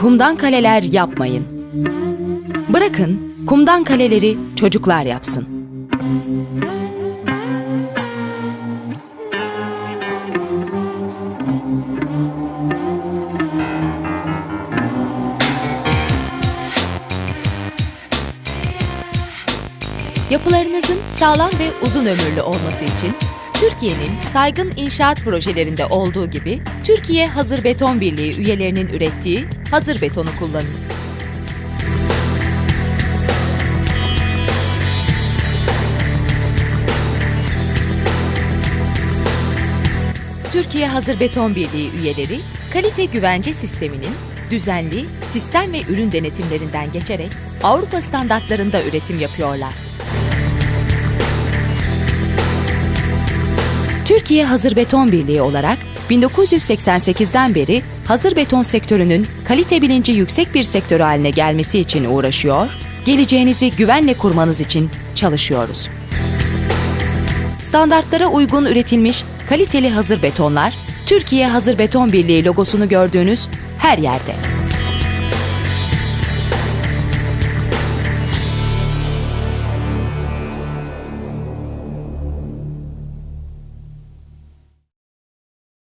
Kumdan kaleler yapmayın. Bırakın kumdan kaleleri çocuklar yapsın. Yapılarınızın sağlam ve uzun ömürlü olması için Türkiye'nin saygın inşaat projelerinde olduğu gibi Türkiye Hazır Beton Birliği üyelerinin ürettiği hazır betonu kullanın. Türkiye Hazır Beton Birliği üyeleri kalite güvence sisteminin düzenli sistem ve ürün denetimlerinden geçerek Avrupa standartlarında üretim yapıyorlar. Türkiye Hazır Beton Birliği olarak 1988'den beri hazır beton sektörünün kalite bilinci yüksek bir sektör haline gelmesi için uğraşıyor, geleceğinizi güvenle kurmanız için çalışıyoruz. Standartlara uygun üretilmiş kaliteli hazır betonlar, Türkiye Hazır Beton Birliği logosunu gördüğünüz her yerde.